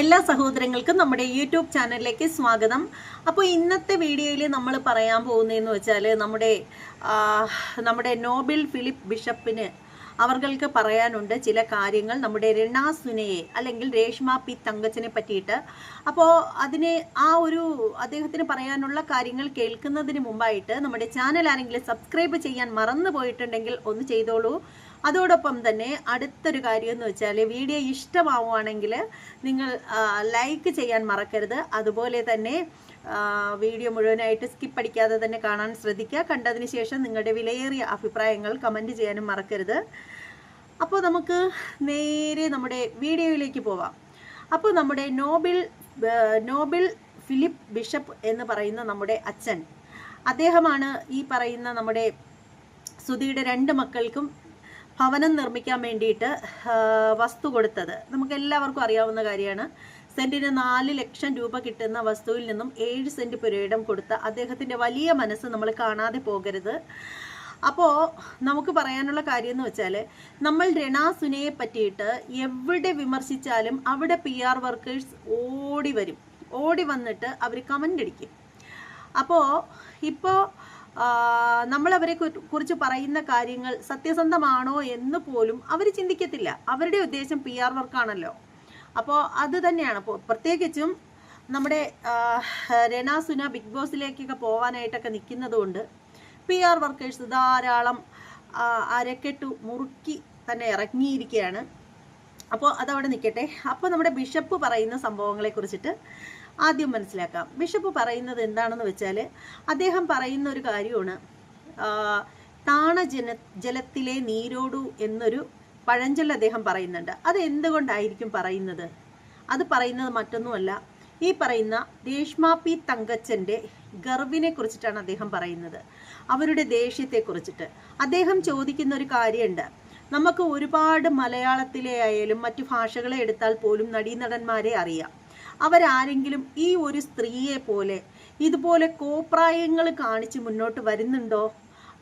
എല്ലാ സഹോദരങ്ങൾക്കും നമ്മുടെ യൂട്യൂബ് ചാനലിലേക്ക് സ്വാഗതം. അപ്പോൾ ഇന്നത്തെ വീഡിയോയിൽ നമ്മൾ പറയാൻ പോകുന്നതെന്ന് വെച്ചാൽ നമ്മുടെ നമ്മുടെ നോബിൾ ഫിലിപ്പ് ബിഷപ്പിന് അവർക്ക് പറയാനുണ്ട് ചില കാര്യങ്ങൾ നമ്മുടെ രണാ സുനയെ അല്ലെങ്കിൽ രേഷ്മ പി തങ്കച്ചനെ പറ്റിയിട്ട്. അപ്പോൾ അതിനെ ആ ഒരു അദ്ദേഹത്തിന് പറയാനുള്ള കാര്യങ്ങൾ കേൾക്കുന്നതിന് മുമ്പായിട്ട് നമ്മുടെ ചാനൽ ആരെങ്കിലും സബ്സ്ക്രൈബ് ചെയ്യാൻ മറന്നു പോയിട്ടുണ്ടെങ്കിൽ ഒന്ന് ചെയ്തോളൂ. അതോടൊപ്പം തന്നെ അടുത്തൊരു കാര്യം എന്ന് വെച്ചാൽ വീഡിയോ ഇഷ്ടമാവുകയാണെങ്കിൽ നിങ്ങൾ ലൈക്ക് ചെയ്യാൻ മറക്കരുത്. അതുപോലെ തന്നെ വീഡിയോ മുഴുവനായിട്ട് സ്കിപ്പ് അടിക്കാതെ തന്നെ കാണാൻ ശ്രദ്ധിക്കുക. കണ്ടതിന് ശേഷം നിങ്ങളുടെ വിലയേറിയ അഭിപ്രായങ്ങൾ കമന്റ് ചെയ്യാനും മറക്കരുത്. അപ്പോൾ നമുക്ക് നേരെ നമ്മുടെ വീഡിയോയിലേക്ക് പോവാം. അപ്പോൾ നമ്മുടെ നോബിൾ നോബിൾ ഫിലിപ്പ് ബിഷപ്പ് എന്ന് പറയുന്ന നമ്മുടെ അച്ഛൻ. അദ്ദേഹമാണ് ഈ പറയുന്ന നമ്മുടെ സുധിയുടെ രണ്ട് മക്കൾക്കും ഭവനം നിർമ്മിക്കാൻ വേണ്ടിയിട്ട് വസ്തു കൊടുത്തത്. നമുക്ക് എല്ലാവർക്കും അറിയാവുന്ന കാര്യമാണ്. സെന്റിന് നാല് ലക്ഷം രൂപ കിട്ടുന്ന വസ്തുവിൽ നിന്നും ഏഴ് സെന്റ് പുരയിടം കൊടുത്ത അദ്ദേഹത്തിന്റെ വലിയ മനസ്സ് നമ്മൾ കാണാതെ പോകരുത്. അപ്പോൾ നമുക്ക് പറയാനുള്ള കാര്യം എന്ന് വെച്ചാൽ നമ്മൾ രണാ സുനയെ പറ്റിയിട്ട് എവിടെ വിമർശിച്ചാലും അവിടെ പി ആർ വർക്കേഴ്സ് ഓടി വരും. ഓടി വന്നിട്ട് അവർ കമന്റ് അടിക്കും. അപ്പോൾ ഇപ്പോൾ നമ്മൾ അവരെ കുറിച്ച് പറയുന്ന കാര്യങ്ങൾ സത്യസന്ധമാണോ എന്ന് പോലും അവർ ചിന്തിക്കത്തില്ല. അവരുടെ ഉദ്ദേശം പി ആർ വർക്കാണല്ലോ അപ്പോൾ അത് തന്നെയാണ്. പ്രത്യേകിച്ചും നമ്മുടെ രണാസുന രണാ സുന ബിഗ് ബോസിലേക്കൊക്കെ പോകാനായിട്ടൊക്കെ നിൽക്കുന്നത് കൊണ്ട് പി ആർ വർക്കേഴ്സ് ധാരാളം അരക്കെട്ടു മുറുക്കി തന്നെ ഇറങ്ങിയിരിക്കുകയാണ് അപ്പോൾ അതവിടെ നിൽക്കട്ടെ അപ്പോൾ നമ്മുടെ ബിഷപ്പ് പറയുന്ന സംഭവങ്ങളെ കുറിച്ചിട്ട് ആദ്യം മനസ്സിലാക്കാം. ബിഷപ്പ് പറയുന്നത് എന്താണെന്ന് വെച്ചാൽ അദ്ദേഹം പറയുന്ന ഒരു കാര്യമാണ് താണ ജന ജലത്തിലെ നീരോടു എന്നൊരു പഴഞ്ചൊല്ല അദ്ദേഹം പറയുന്നുണ്ട്. അത് എന്തുകൊണ്ടായിരിക്കും പറയുന്നത്? അത് പറയുന്നത് മറ്റൊന്നുമല്ല. ഈ പറയുന്ന രേഷ്മ പി തങ്കച്ചന്റെ ഗർവിനെ കുറിച്ചിട്ടാണ് അദ്ദേഹം പറയുന്നത്. അവരുടെ ദേഷ്യത്തെ കുറിച്ചിട്ട് അദ്ദേഹം ചോദിക്കുന്ന ഒരു കാര്യമുണ്ട്. നമുക്ക് ഒരുപാട് മലയാളത്തിലെ ആയാലും മറ്റു ഭാഷകളെ എടുത്താൽ പോലും നടീനടന്മാരെ അറിയാം. അവരാരെങ്കിലും ഈ ഒരു സ്ത്രീയെ പോലെ ഇതുപോലെ കോപ്രായങ്ങൾ കാണിച്ച് മുന്നോട്ട് വരുന്നുണ്ടോ?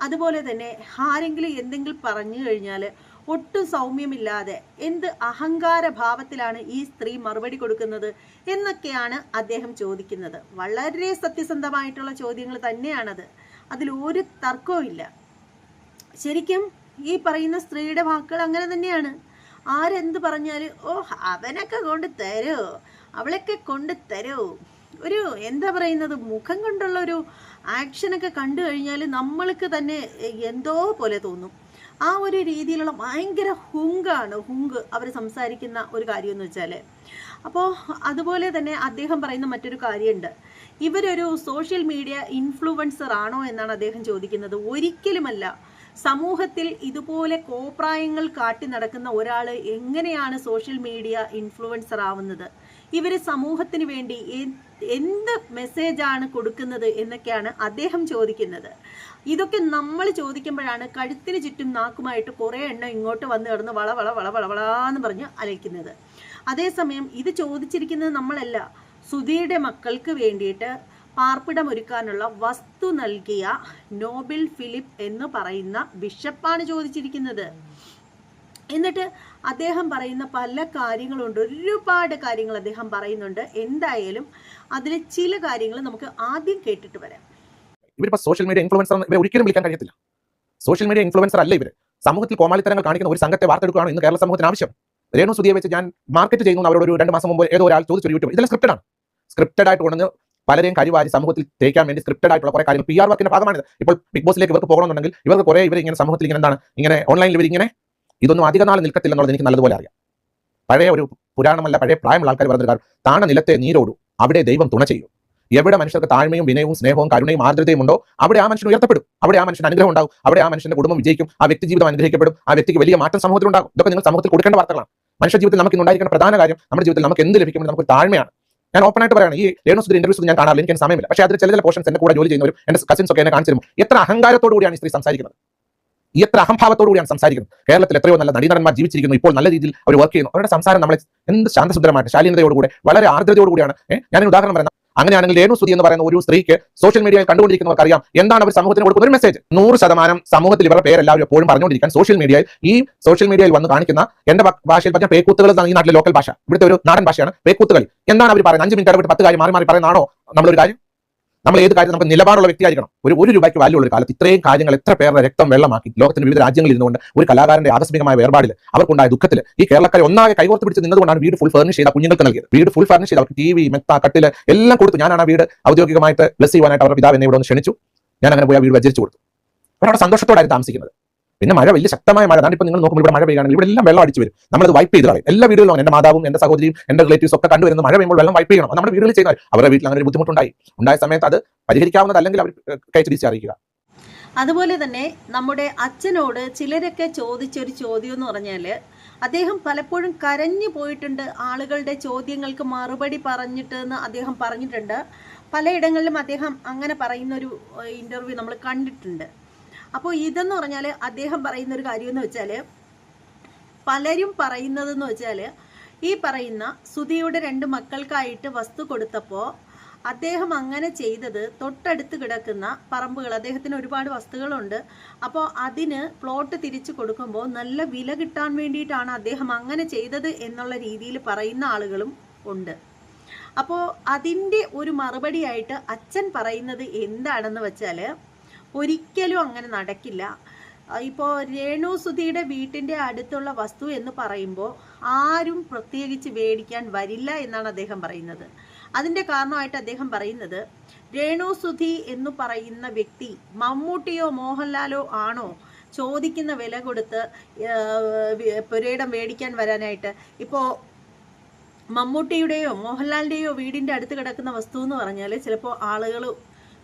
അതുപോലെ തന്നെ ആരെങ്കിലും എന്തെങ്കിലും പറഞ്ഞു കഴിഞ്ഞാൽ ഒട്ടും സൗമ്യമില്ലാതെ എന്ത് അഹങ്കാര ഭാവത്തിലാണ് ഈ സ്ത്രീ മറുപടി കൊടുക്കുന്നത് എന്നൊക്കെയാണ് അദ്ദേഹം ചോദിക്കുന്നത്. വളരെ സത്യസന്ധമായിട്ടുള്ള ചോദ്യങ്ങൾ തന്നെയാണത്. അതിൽ ഒരു തർക്കവും ഇല്ല. ശരിക്കും ഈ പറയുന്ന സ്ത്രീയുടെ വാക്കുകൾ അങ്ങനെ തന്നെയാണ്. ആരെന്ത് പറഞ്ഞാൽ ഓ അവനൊക്കെ കൊണ്ട് തരോ. അവളൊക്കെ കൊണ്ട് തരൂ? ഒരു എന്താ പറയുന്നത്? മുഖം കൊണ്ടുള്ള ഒരു ആക്ഷനൊക്കെ കണ്ടു കഴിഞ്ഞാൽ നമ്മൾക്ക് തന്നെ എന്തോ പോലെ തോന്നും. ആ ഒരു രീതിയിലുള്ള ഭയങ്കര ഹുങ്കാണ് ഹുങ്ക് അവർ സംസാരിക്കുന്ന ഒരു കാര്യം എന്ന് വെച്ചാൽ അപ്പോൾ അതുപോലെ തന്നെ അദ്ദേഹം പറയുന്ന മറ്റൊരു കാര്യമുണ്ട്. ഇവരൊരു സോഷ്യൽ മീഡിയ ഇൻഫ്ലുവൻസർ ആണോ എന്നാണ് അദ്ദേഹം ചോദിക്കുന്നത്. ഒരിക്കലുമല്ല. സമൂഹത്തിൽ ഇതുപോലെ കോപ്രായങ്ങൾ കാട്ടി നടക്കുന്ന ഒരാൾ എങ്ങനെയാണ് സോഷ്യൽ മീഡിയ ഇൻഫ്ലുവൻസർ ആവുന്നത്? ഇവർ സമൂഹത്തിന് വേണ്ടി എന്ത് മെസ്സേജാണ് കൊടുക്കുന്നത് എന്നൊക്കെയാണ് അദ്ദേഹം ചോദിക്കുന്നത്. ഇതൊക്കെ നമ്മൾ ചോദിക്കുമ്പോഴാണ് കഴുത്തിന് ചുറ്റും നാക്കുമായിട്ട് കുറേ എണ്ണം ഇങ്ങോട്ട് വന്ന് കിടന്ന് വള വള വള വള വളാന്ന് പറഞ്ഞ് അലയ്ക്കുന്നത്. അതേസമയം ഇത് ചോദിച്ചിരിക്കുന്നത് നമ്മളല്ല. സുധിയുടെ മക്കൾക്ക് വേണ്ടിയിട്ട് പാർപ്പിടം ഒരുക്കാനുള്ള വസ്തു നൽകിയ നോബിൾ ഫിലിപ്പ് എന്ന് പറയുന്ന ബിഷപ്പാണ് ചോദിച്ചിരിക്കുന്നത്. എന്നിട്ട് അദ്ദേഹം പറയുന്ന പല കാര്യങ്ങളുണ്ട്. ഒരുപാട് കാര്യങ്ങൾ അദ്ദേഹം പറയുന്നുണ്ട്. എന്തായാലും അതിലെ ചില കാര്യങ്ങൾ നമുക്ക് ആദ്യം കേട്ടിട്ട് വരാം. ഇവരിപ്പോ സോഷ്യൽ മീഡിയ ഇൻഫ്ലുവൻസർ ഒരിക്കലും വിളിക്കാൻ കഴിയത്തില്ല. സോഷ്യൽ മീഡിയ ഇൻഫ്ലുവൻസർ അല്ല ഇവർ സമൂഹത്തിൽ കോമാളിത്തരങ്ങൾ കാണിക്കുന്ന ഒരു സംഘത്തെ വാർത്തെടുക്കുകയാണ് ഇന്ന് കേരള സമൂഹത്തിന് ആവശ്യം. രേണു സുധിയെ വെച്ച് ഞാൻ മാർക്കറ്റ് ചെയ്യുന്നു അവരോട് ഒരു രണ്ട് മാസം മുമ്പ് ഏതോ ഒരാൾ ചോദിച്ചു യൂട്യൂബ് ഇതെല്ലാം സ്ക്രിപ്റ്റഡ് ആണ്. സ്ക്രിപ്റ്റഡ് ആയിട്ട് കൊണ്ടുവന്ന് പലരെയും കരിവാരി സമൂഹത്തിൽ തേക്കാൻ വേണ്ടി സ്ക്രിപ്റ്റഡ് ആയിട്ടുള്ള കുറെ കാര്യങ്ങൾ പി ആർ വർക്കിന്റെ ഭാഗമാണിത്. ഇപ്പോൾ ബിഗ് ബോസിലേക്ക് ഇവർക്ക് പോകണമെന്നുണ്ടെങ്കിൽ ഇവർക്ക് കുറെ ഇവർ ഇങ്ങനെ സമൂഹത്തിൽ ഇങ്ങനെ എന്താണ് ഇങ്ങനെ ഓൺലൈനിൽ ഇവർ ഇങ്ങനെ ഇതൊന്നും അധിക നാൾ നിൽക്കത്തില്ലെന്നുള്ളത് എനിക്ക് നല്ലതുപോലെ അറിയാം. പഴയ ഒരു പുരാണമല്ല പഴയ പ്രായമുള്ള ആൾക്കാർ പറഞ്ഞ കാര്യം താണ നിലത്തെ നീരോടു അവിടെ ദൈവം തുണ ചെയ്യും. എവിടെ മനുഷ്യർക്ക് താഴ്മയും വിനയവും സ്നേഹവും കരുണയും ആർദ്രതയും ഉണ്ടോ അവിടെ ആ മനുഷ്യൻ ഉയർത്തപ്പെടും. അവിടെ ആ മനുഷ്യൻ അനുഗ്രഹം ഉണ്ടാവും അവിടെ ആ മനുഷ്യന്റെ കുടുംബം വിജയിക്കും. ആ വ്യക്തി ജീവിതം അനുഗ്രഹിക്കപ്പെടും. ആ വ്യക്തിക്ക് വലിയ മാറ്റം സമൂഹത്തിൽ ഉണ്ടാകും. ഇതൊക്കെ നിങ്ങൾ സമൂഹത്തിൽ കൊടുക്കേണ്ട വാർത്തകളാണ്. മനുഷ്യ ജീവിതത്തിൽ നമുക്ക് ഉണ്ടായിരിക്കുന്ന പ്രധാന കാര്യം നമ്മുടെ ജീവിതത്തിൽ നമുക്ക് എന്ത് ലഭിക്കും നമുക്ക് താഴ്മയാണ്. ഞാൻ ഓപ്പൺ ആയിട്ട് പറയാണ് ഈ രേണു സുധി ഇന്റർവ്യൂസ് ഞാൻ കാണാറില്ല. എനിക്ക് സമയമില്ല. പക്ഷേ അതിൽ ചില ചില പോർഷൻസ് എന്റെ കൂടെ ജോലി ചെയ്യുന്നവരും എന്റെ കസിൻസ് ഒക്കെ എന്നെ കാണിച്ചു എത്ര അഹങ്കാരത്തോടു കൂടിയാണ് ഈ സ്ത്രീ സംസാരിക്കുന്നത്. എത്ര അഹംഭാവത്തോടു കൂടിയാണ് സംസാരിക്കുന്നത്. കേരളത്തിൽ എത്രയോ നല്ല നടീനടന്മാർ ജീവിച്ചിരിക്കുന്നു. ഇപ്പോൾ നല്ല രീതിയിൽ അവർ വർക്ക് ചെയ്യുന്നു. അവരുടെ സംസാരം നമ്മളെ എന്ത് ശാന്തസുന്ദരമായിട്ട് ശാലീനതയോടുകൂടെ വളരെ ആർദ്രതയോടുകൂടിയാണ്. ഞാൻ ഉദാഹരണം പറയുന്നത് അങ്ങനെയാണെങ്കിൽ രേണു സുധി എന്ന് പറയുന്ന ഒരു സ്ത്രീക്ക് സോഷ്യൽ മീഡിയയിൽ കണ്ടുകൊണ്ടിരിക്കുന്നവർക്ക് അറിയാം എന്താണ് അവർ സമൂഹത്തിന് കൊടുക്കുന്ന ഒരു മെസ്സേജ് നൂറ് ശതമാനം സമൂഹത്തിൽ ഇവരുടെ പേരെല്ലാവരും എപ്പോഴും പറഞ്ഞുകൊണ്ടിരിക്കാൻ സോഷ്യൽ മീഡിയയിൽ ഈ സോഷ്യൽ മീഡിയയിൽ വന്ന് കാണിക്കുന്ന എന്റെ ഭാഷയിൽ പറഞ്ഞ പേക്കൂത്തുകൾ എന്നാണ് ഈ നാട്ടിലെ ലോക്കൽ ഭാഷ. ഇവിടുത്തെ ഒരു നാടൻ ഭാഷയാണ് പേക്കൂത്തുകൾ എന്താണ് അവർ പറയുന്നത്? അഞ്ച് മിനിറ്റ് ഇടപെട്ട് പത്ത് കാര്യം മാറി മാറി പറയുന്നതാണോ? നമ്മളൊരു കാര്യം നമ്മൾ ഏത് കാര്യം നമുക്ക് നിലപാടുള്ള വ്യക്തിയായിരിക്കണം. ഒരു ഒരു രൂപയ്ക്ക് വാല്യൂ ഉള്ള കാലത്ത് ഇത്രയും കാര്യങ്ങൾ എത്ര പേരുടെ രക്തം വെള്ളമാക്കി ലോകത്തിന്റെ വിവിധ രാജ്യങ്ങളിൽ ഇരുന്നുകൊണ്ട് ഒരു കലാകാരന്റെ ആകസ്മികമായ വേർപാടിൽ അവർക്കുണ്ടായ ദുഃഖത്തിൽ ഈ കേരളക്കാരെ ഒന്നാകെ കൈകോർത്ത് പിടിച്ച് നിന്നതുകൊണ്ടാണ് വീട് ഫുൾ ഫർണിഷ് ചെയ്ത കുഞ്ഞുങ്ങൾക്ക് നൽകിയത്. വീട് ഫുൾ ഫർണിഷ് ചെയ്ത് അവർക്ക് ടി വി മെത്ത കട്ടിൽ എല്ലാം കൊടുത്തു. ഞാനാണ് ആ വീട് ഔദ്യോഗികമായിട്ട് ബ്ലസ് ചെയ്യുവാനായിട്ട് അവരുടെ പിതാവ് എന്നെ ഇവിടെ ഒന്ന് ക്ഷണിച്ചു. ഞാൻ അങ്ങനെ പോയി ആ വീട് വചരിച്ചു കൊടുത്തു. അവരവിടെ സന്തോഷത്തോടായിരുന്നു താമസിക്കുന്നത്. പിന്നെ മഴ വലിയ ശക്തമായ മഴ. അതാണ് ഇപ്പോൾ നിങ്ങൾ നോക്കുമ്പോൾ ഇവിടെ മഴ പെയ്യുകയാണെങ്കിൽ ഇവിടെ എല്ലാം വെള്ളം അടിച്ചു വരും. നമ്മളത് വൈപ്പ് ചെയ്ത് കളയും. എല്ലാ വീടുകളിലും എന്റെ മാതാവും എന്റെ സഹോദരിയും എന്റെ റിലേറ്റീവ്സ് ഒക്കെ കണ്ടുവരുന്ന മഴ പെയ്യുമ്പോൾ വെള്ളം വൈപ്പ് ചെയ്യണം. നമ്മുടെ വീടുകളിൽ ചെയ്യുന്നത് അവരുടെ വീട്ടിൽ അങ്ങനെ ഒരു ബുദ്ധിമുട്ടുണ്ടായി. ഉണ്ടായ സമയത്ത് അത് പരിഹരിക്കാവുന്നതല്ലെങ്കിൽ അവർ കൈ തിരിച്ചറിയിക്കുക. അതുപോലെ തന്നെ നമ്മുടെ അച്ഛനോട് ചിലരൊക്കെ ചോദിച്ചൊരു ചോദ്യം എന്ന് പറഞ്ഞാൽ അദ്ദേഹം പലപ്പോഴും കരഞ്ഞു പോയിട്ടുണ്ട്. ആളുകളുടെ ചോദ്യങ്ങൾക്ക് മറുപടി പറഞ്ഞിട്ട് എന്ന് അദ്ദേഹം പറഞ്ഞിട്ടുണ്ട്. പലയിടങ്ങളിലും അദ്ദേഹം അങ്ങനെ പറയുന്നൊരു ഇന്റർവ്യൂ നമ്മൾ കണ്ടിട്ടുണ്ട്. അപ്പോൾ ഇതെന്ന് പറഞ്ഞാൽ അദ്ദേഹം പറയുന്ന ഒരു കാര്യം എന്ന് വെച്ചാൽ പലരും പറയുന്നതെന്ന് വെച്ചാൽ ഈ പറയുന്ന സുധിയുടെ രണ്ട് മക്കൾക്കായിട്ട് വസ്തു കൊടുത്തപ്പോൾ അദ്ദേഹം അങ്ങനെ ചെയ്തത് തൊട്ടടുത്ത് കിടക്കുന്ന പറമ്പുകൾ അദ്ദേഹത്തിന് ഒരുപാട് വസ്തുക്കളുണ്ട് അപ്പോൾ അതിന് പ്ലോട്ട് തിരിച്ചു കൊടുക്കുമ്പോൾ നല്ല വില കിട്ടാൻ വേണ്ടിയിട്ടാണ് അദ്ദേഹം അങ്ങനെ ചെയ്തത് എന്നുള്ള രീതിയിൽ പറയുന്ന ആളുകളും ഉണ്ട്. അപ്പോൾ അതിന്റെ ഒരു മറുപടിയായിട്ട് അച്ഛൻ പറയുന്നത് എന്താണെന്ന് വെച്ചാൽ ഒരിക്കലും അങ്ങനെ നടക്കില്ല. ഇപ്പോൾ രേണു സുധിയുടെ വീട്ടിന്റെ അടുത്തുള്ള വസ്തു എന്ന് പറയുമ്പോൾ ആരും പ്രത്യേകിച്ച് മേടിക്കാൻ വരില്ല എന്നാണ് അദ്ദേഹം പറയുന്നത്. അതിന്റെ കാരണമായിട്ട് അദ്ദേഹം പറയുന്നത് രേണു സുധി എന്ന് പറയുന്ന വ്യക്തി മമ്മൂട്ടിയോ മോഹൻലാലോ ആണോ ചോദിക്കുന്ന വില കൊടുത്ത് പുരയിടം മേടിക്കാൻ വരാനായിട്ട്? ഇപ്പോൾ മമ്മൂട്ടിയുടെയോ മോഹൻലാലിന്റെയോ വീടിന്റെ അടുത്ത് കിടക്കുന്ന വസ്തു എന്ന് പറഞ്ഞാൽ ചിലപ്പോൾ ആളുകൾ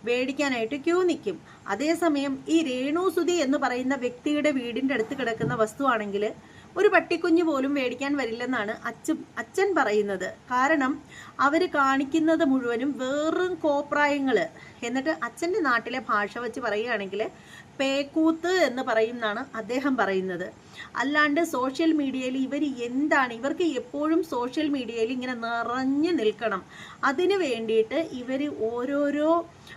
മേടിക്കാനായിട്ട് ക്യൂ നിൽക്കും. അതേസമയം ഈ രേണുസുതി എന്ന് പറയുന്ന വ്യക്തിയുടെ വീടിന്റെ അടുത്ത് കിടക്കുന്ന വസ്തുവാണെങ്കിൽ ഒരു പട്ടിക്കുഞ്ഞു പോലും മേടിക്കാൻ വരില്ലെന്നാണ് അച്ഛൻ അച്ഛൻ പറയുന്നത്. കാരണം അവർ കാണിക്കുന്നത് മുഴുവനും വെറും കോപ്രായങ്ങൾ. എന്നിട്ട് അച്ഛന്റെ നാട്ടിലെ ഭാഷ വെച്ച് പറയുകയാണെങ്കിൽ പേക്കൂത്ത് എന്ന് പറയുന്നതാണ് അദ്ദേഹം പറയുന്നത്. അല്ലാണ്ട് സോഷ്യൽ മീഡിയയിൽ ഇവർ എന്താണ്? ഇവർക്ക് എപ്പോഴും സോഷ്യൽ മീഡിയയിൽ ഇങ്ങനെ നിറഞ്ഞു നിൽക്കണം. അതിന് വേണ്ടിയിട്ട് ഇവർ ഓരോരോ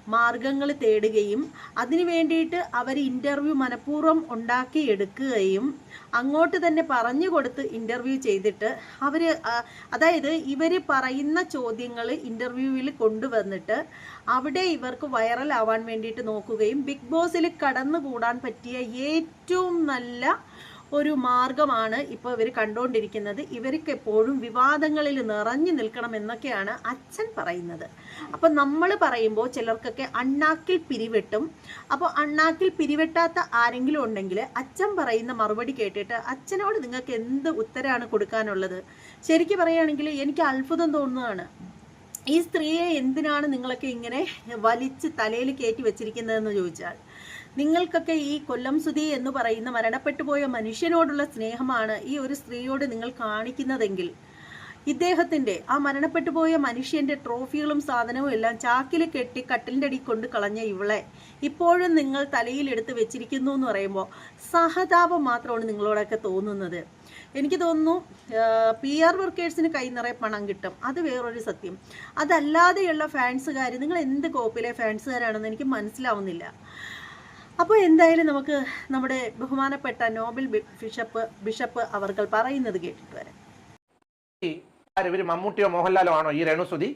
മാർഗങ്ങൾ തേടുകയും അതിന് വേണ്ടിയിട്ട് അവർ ഇന്റർവ്യൂ മനഃപൂർവം ഉണ്ടാക്കിയെടുക്കുകയും അങ്ങോട്ട് തന്നെ പറഞ്ഞു കൊടുത്ത് ഇന്റർവ്യൂ ചെയ്തിട്ട് അവർ അതായത് ഇവർ പറയുന്ന ചോദ്യങ്ങൾ ഇന്റർവ്യൂവിൽ കൊണ്ടുവന്നിട്ട് അവിടെ ഇവർക്ക് വൈറലാവാൻ വേണ്ടിയിട്ട് നോക്കുകയും ബിഗ് ബോസിൽ കടന്നുകൂടാൻ പറ്റിയ ഏറ്റവും നല്ല ഒരു മാർഗമാണ് ഇപ്പോൾ ഇവർ കണ്ടുകൊണ്ടിരിക്കുന്നത് ഇവർക്ക് എപ്പോഴും വിവാദങ്ങളിൽ നിറഞ്ഞു നിൽക്കണം എന്നൊക്കെയാണ് അച്ഛൻ പറയുന്നത്. അപ്പം നമ്മൾ പറയുമ്പോൾ ചിലർക്കൊക്കെ അണ്ണാക്കിൽ പിരിവെട്ടും. അപ്പോൾ അണ്ണാക്കിൽ പിരിവെട്ടാത്ത ആരെങ്കിലും ഉണ്ടെങ്കിൽ അച്ഛൻ പറയുന്ന മറുപടി കേട്ടിട്ട് അച്ഛനോട് നിങ്ങൾക്ക് എന്ത് ഉത്തരമാണ് കൊടുക്കാനുള്ളത്? ശരിക്കും പറയുകയാണെങ്കിൽ എനിക്ക് അത്ഭുതം തോന്നുന്നതാണ്. ഈ സ്ത്രീയെ എന്തിനാണ് നിങ്ങളൊക്കെ ഇങ്ങനെ വലിച്ച് തലയിൽ കയറ്റി വെച്ചിരിക്കുന്നതെന്ന് ചോദിച്ചാൽ നിങ്ങൾക്കൊക്കെ ഈ കൊല്ലം സുധി എന്ന് പറയുന്ന മരണപ്പെട്ടു പോയ മനുഷ്യനോടുള്ള സ്നേഹമാണ് ഈ ഒരു സ്ത്രീയോട് നിങ്ങൾ കാണിക്കുന്നതെങ്കിൽ. ഇദ്ദേഹത്തിന്റെ ആ മരണപ്പെട്ടു പോയ മനുഷ്യന്റെ ട്രോഫികളും സാധനവും എല്ലാം ചാക്കിൽ കെട്ടി കട്ടിലിന്റെ അടി കൊണ്ട് കളഞ്ഞ ഇവളെ ഇപ്പോഴും നിങ്ങൾ തലയിൽ എടുത്ത് വെച്ചിരിക്കുന്നു എന്ന് പറയുമ്പോൾ സഹതാപം മാത്രമാണ് നിങ്ങളോടൊക്കെ തോന്നുന്നത്. എനിക്ക് തോന്നുന്നു പി ആർ വർക്കേഴ്സിന് കൈ നിറയെ പണം കിട്ടും. അത് വേറൊരു സത്യം. അതല്ലാതെയുള്ള ഫാൻസുകാർ നിങ്ങൾ എന്ത് കോപ്പിലെ ഫാൻസുകാരാണെന്ന് എനിക്ക് മനസ്സിലാവുന്നില്ല. അപ്പോൾ എന്തായാലും നമുക്ക് നമ്മുടെ ബഹുമാനപ്പെട്ട നോബൽ ബിഷപ്പ് ബിഷപ്പ് അവർകൾ പറയുന്നത് കേട്ടിട്ട് വരാം. മമ്മൂട്ടിയോ മോഹൻലാലോ ആണോ ഈ രേണുസുതി?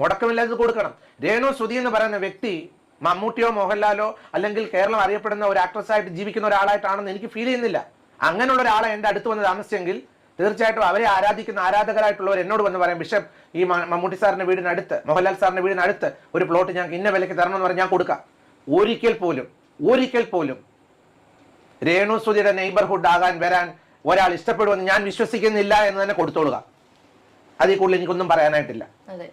മുടക്കമില്ലാതെ കൊടുക്കണം. രേണു സുധി എന്ന് പറയുന്ന വ്യക്തി മമ്മൂട്ടിയോ മോഹൻലാലോ അല്ലെങ്കിൽ കേരളം അറിയപ്പെടുന്ന ഒരു ആക്ട്രസ് ആയിട്ട് ജീവിക്കുന്ന ഒരാളായിട്ടാണെന്ന് എനിക്ക് ഫീൽ ചെയ്യുന്നില്ല. അങ്ങനെയുള്ള ഒരാളെ എന്റെ അടുത്ത് വന്ന് താമസിച്ചെങ്കിൽ തീർച്ചയായിട്ടും അവരെ ആരാധിക്കുന്ന ആരാധകരായിട്ടുള്ളവർ എന്നോട് വന്ന് പറയാം ബിഷപ്പ് ഈ മമ്മൂട്ടി സാറിന്റെ വീടിനടുത്ത് മോഹൻലാൽ സാറിന്റെ വീടിനടുത്ത് ഒരു പ്ലോട്ട് ഞാൻ ഇന്ന വിലയ്ക്ക് തരണം എന്ന് പറഞ്ഞാൽ ഞാൻ കൊടുക്കാം. ഒരിക്കൽ പോലും ഒരിക്കൽ പോലും രേണു സുധിയുടെ നെയ്ബർഹുഡ് ആകാൻ വരാൻ ഒരാൾ ഇഷ്ടപ്പെടുമെന്ന് ഞാൻ വിശ്വസിക്കുന്നില്ല എന്ന് തന്നെ കൊടുത്തോളുക. അതിൽ കൂടുതൽ എനിക്കൊന്നും പറയാനായിട്ടില്ല. അതെ.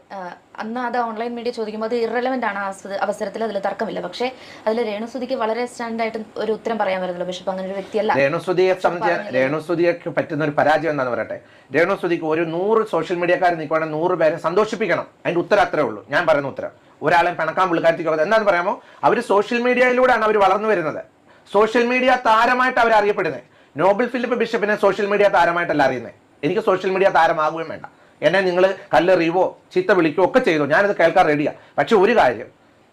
അന്ന് അത് ഓൺലൈൻ മീഡിയ ചോദിക്കുമ്പോൾ അത് ഇറലവെന്റ് ആണ് അവസരത്തിൽ അതിൽ തർക്കമില്ല. പക്ഷേ അതിൽ രേണുസുതിക്ക് വളരെ സ്റ്റാൻഡ് ആയിട്ട് ഒരു ഉത്തരം പറയാൻ വരുന്നുള്ളൂ. ബിഷപ്പ് അങ്ങനെ ഒരു വ്യക്തിയല്ല. രേണുസുതിയെ സംബന്ധിച്ച് രേണുസുതിക്ക് പറ്റുന്ന ഒരു പരാജയം എന്താണെന്ന് പറയട്ടെ? രേണുസുതിക്ക് ഒരു നൂറ് സോഷ്യൽ മീഡിയക്കാർ നിൽക്കുവാണെങ്കിൽ നൂറ് പേരെ സന്തോഷിപ്പിക്കണം. അതിന്റെ ഉത്തരം അത്രേ ഉള്ളൂ. ഞാൻ പറയുന്ന ഉത്തരം. ഒരാളെ പിണക്കാൻ പുള്ളിക്കാരത്തേക്ക് എന്താണെന്ന് പറയാമോ? അവർ സോഷ്യൽ മീഡിയയിലൂടെയാണ് അവർ വളർന്നു വരുന്നത്. സോഷ്യൽ മീഡിയ താരമായിട്ട് അവർ അറിയപ്പെടുന്നത്. നോബൽ ഫിലിപ്പ് ബിഷപ്പിനെ സോഷ്യൽ മീഡിയ താരമായിട്ടല്ല അറിയുന്നത്. എനിക്ക് സോഷ്യൽ മീഡിയ താരമാകുകയും വേണ്ട. എന്നെ നിങ്ങൾ കല്ലെറിയുവോ ചീത്ത വിളിക്കുകയോ ഒക്കെ ചെയ്തോ. ഞാനത് കേൾക്കാൻ റെഡിയാണ് പക്ഷെ ഒരു കാര്യം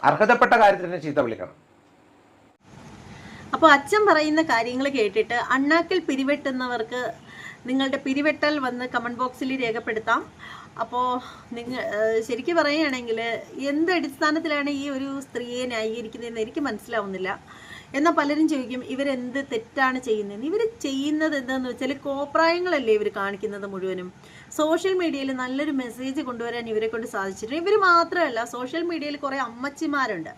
അർഹതപ്പെട്ട കാര്യത്തിന് ചീത്ത വിളിക്കണം. അപ്പോൾ അച്ഛൻ പറയുന്ന കാര്യങ്ങൾ കേട്ടിട്ട് അണ്ണാക്കിൽ പിരിവെട്ടുന്നവർക്ക് നിങ്ങളുടെ പിരിവെട്ടൽ വന്ന് കമന്റ് ബോക്സിൽ രേഖപ്പെടുത്താം. അപ്പോൾ നിങ്ങൾ ശരിക്കും പറയുകയാണെങ്കിൽ എന്ത് അടിസ്ഥാനത്തിലാണ് ഈ ഒരു സ്ത്രീയെ ന്യായീകരിക്കുന്നതെന്ന് എനിക്ക് മനസ്സിലാവുന്നില്ല. എന്നാൽ പലരും ചോദിക്കും ഇവരെന്ത് തെറ്റാണ് ചെയ്യുന്നത് ഇവർ ചെയ്യുന്നത് എന്താണെന്ന് വെച്ചാൽ കോപ്രായങ്ങളല്ലേ ഇവർ കാണിക്കുന്നത് മുഴുവനും. സോഷ്യൽ മീഡിയയിൽ നല്ലൊരു മെസ്സേജ് കൊണ്ടുവരാൻ ഇവരെ കൊണ്ട് സാധിച്ചിട്ടുണ്ട്. ഇവർ മാത്രമല്ല സോഷ്യൽ മീഡിയയിൽ കുറേ അമ്മച്ചിമാരുണ്ട്.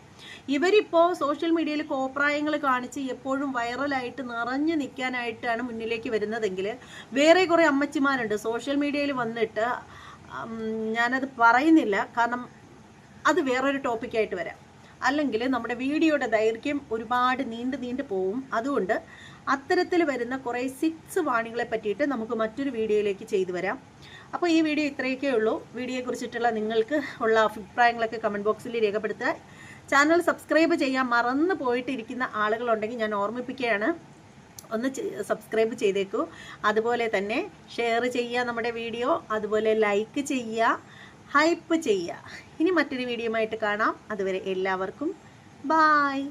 ഇവരിപ്പോൾ സോഷ്യൽ മീഡിയയിൽ കോപ്രായങ്ങൾ കാണിച്ച് എപ്പോഴും വൈറലായിട്ട് നിറഞ്ഞു നിൽക്കാനായിട്ടാണ് മുന്നിലേക്ക് വരുന്നതെങ്കിൽ വേറെ കുറേ അമ്മച്ചിമാരുണ്ട്. സോഷ്യൽ മീഡിയയിൽ വന്നിട്ട് ഞാനത് പറയുന്നില്ല. കാരണം അത് വേറൊരു ടോപ്പിക്കായിട്ട് വരാം. അല്ലെങ്കിൽ നമ്മുടെ വീഡിയോയുടെ ദൈർഘ്യം ഒരുപാട് നീണ്ടു നീണ്ടു പോവും. അതുകൊണ്ട് അത്തരത്തിൽ വരുന്ന കുറേ സിക്സ് വാണികളെ പറ്റിയിട്ട് നമുക്ക് മറ്റൊരു വീഡിയോയിലേക്ക് ചെയ്തു വരാം. അപ്പോൾ ഈ വീഡിയോ ഇത്രയൊക്കെ ഉള്ളൂ. വീഡിയോയെക്കുറിച്ചിട്ടുള്ള നിങ്ങൾക്ക് ഉള്ള അഭിപ്രായങ്ങളൊക്കെ കമന്റ് ബോക്സിൽ രേഖപ്പെടുത്തുക. ചാനൽ സബ്സ്ക്രൈബ് ചെയ്യാൻ മറന്നു പോയിട്ടിരിക്കുന്ന ആളുകളുണ്ടെങ്കിൽ ഞാൻ ഓർമ്മിപ്പിക്കുകയാണ്. ഒന്ന് സബ്സ്ക്രൈബ് ചെയ്തേക്കൂ. അതുപോലെ തന്നെ ഷെയർ ചെയ്യുക നമ്മുടെ വീഡിയോ. അതുപോലെ ലൈക്ക് ചെയ്യുക. ഹൈപ്പ് ചെയ്യുക. ഇനി മറ്റൊരു വീഡിയോ ആയിട്ട് കാണാം. അതുവരെ എല്ലാവർക്കും ബായ്